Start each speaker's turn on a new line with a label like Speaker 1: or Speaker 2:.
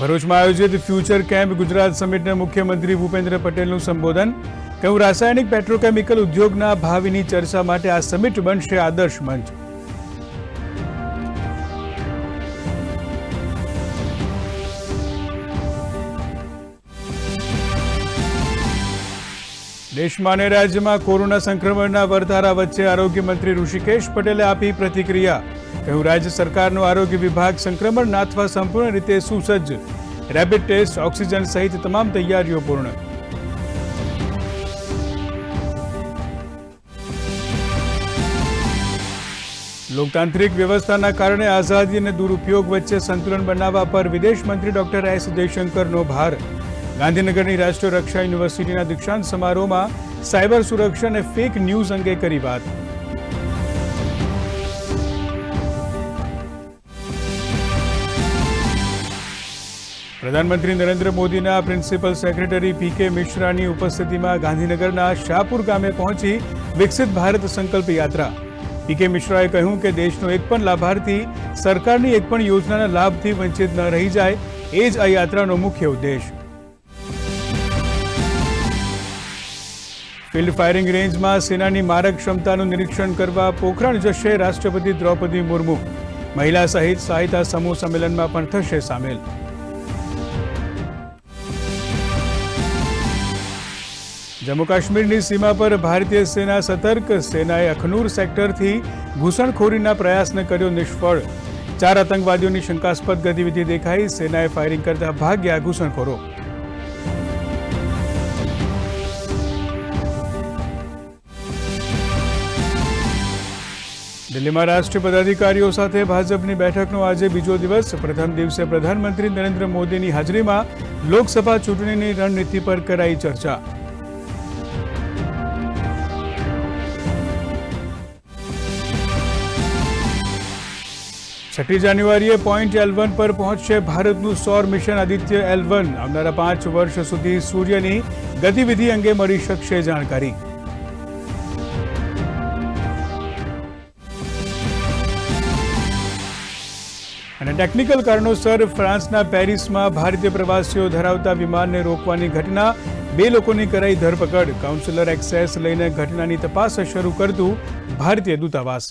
Speaker 1: ભરૂચમાં આયોજિત future camp Gujarat સમિટને મુખ્યમંત્રી ભૂપેન્દ્ર પટેલનું સંબોધન. કહ્યું, રાસાયણિક પેટ્રોકેમિકલ ઉદ્યોગના ભાવિની ચર્ચા માટે આ સમિટ બનશે આદર્શ મંચ. દેશમાં અને રાજ્યમાં કોરોના સંક્રમણના વધારા વચ્ચે આરોગ્ય મંત્રી ઋષિકેશ પટેલે આપી પ્રતિક્રિયા. કહ્યું, રાજ્ય સરકારનો આરોગ્ય વિભાગ સંક્રમણ નાથવા સંપૂર્ણ રીતે સુસજ્જ. રેપિડ ટેસ્ટ, ઓક્સિજન સહિત તમામ તૈયારીઓ પૂર્ણ. લોકતાંત્રિક વ્યવસ્થાના કારણે આઝાદી અને દુરુપયોગ વચ્ચે સંતુલન બનાવવા પર વિદેશ મંત્રી ડોક્ટર એસ જયશંકરનો ભાર. ગાંધીનગરની રાષ્ટ્રીય રક્ષા યુનિવર્સિટીના દીક્ષાંત સમારોહમાં સાયબર સુરક્ષા અને ફેક ન્યૂઝ અંગે કરી વાત. પ્રધાનમંત્રી નરેન્દ્ર મોદીના પ્રિન્સિપલ સેક્રેટરી પી કે મિશ્રાની ઉપસ્થિતિમાં ગાંધીનગરના શાહપુર ગામે પહોંચી વિકસિત ભારત સંકલ્પ યાત્રા. પી કે મિશ્રાએ કહ્યું કે દેશનો એક પણ લાભાર્થી, સરકારની એક પણ યોજનાના લાભથી વંચિત ન રહી જાય, એ જ આ યાત્રાનો મુખ્ય ઉદ્દેશ. ફિલ્ડ ફાયરિંગ રેન્જમાં સેનાની મારક ક્ષમતાનું નિરીક્ષણ કરવા પોખરણ જશે રાષ્ટ્રપતિ દ્રૌપદી મુર્મુ. મહિલા સહિત સહાયતા સમૂહ સંમેલનમાં પણ થશે સામેલ. જમ્મુ કાશ્મીરની સીમા પર ભારતીય સેના સતર્ક, સેનાએ અખનૂર સેક્ટરથી ઘૂસણખોરીના પ્રયાસને કર્યો નિષ્ફળ. ચાર આતંકવાદીઓની શંકાસ્પદ ગતિવિધિ દેખાઈ, સેનાએ ફાયરિંગ કરતા ભાગ્યા ઘૂસણખોરો. દિલ્હીમાં રાષ્ટ્રીય પદાધિકારીઓ સાથે ભાજપની બેઠકનો આજે બીજો દિવસ. પ્રથમ દિવસે પ્રધાનમંત્રી નરેન્દ્ર મોદીની હાજરીમાં લોકસભા ચૂંટણીની રણનીતિ પર કરાઈ ચર્ચા. છઠ્ઠી જાન્યુઆરીએ પોઈન્ટ એલવન પર પહોંચશે ભારતનું સૌર મિશન આદિત્ય એલવન આવનારા પાંચ વર્ષ સુધી સૂર્યની ગતિવિધિ અંગે મળી શકશે જાણકારી. અને ટેકનિકલ કારણોસર ફ્રાન્સના પેરિસમાં ભારતીય પ્રવાસીઓ ધરાવતા વિમાનને રોકવાની ઘટના બે લોકોની કરાઈ ધરપકડ. કાઉન્સિલર એક્સેસ લઈને ઘટનાની તપાસ શરૂ કરતું ભારતીય દૂતાવાસ.